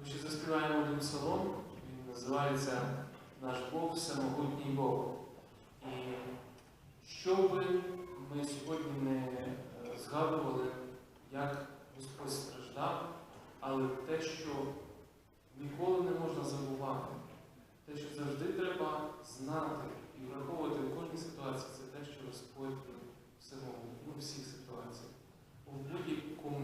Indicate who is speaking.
Speaker 1: Ми ще заспіваємо один псалом, він називається Наш Бог всемогутній Бог. І що би ми сьогодні не е, згадували, як Господь страждав, але те, що ніколи не можна забувати, те, що завжди треба знати і враховувати в кожній ситуації, це те, що Господь ну, всемогутній у всіх ситуаціях, у будь-якому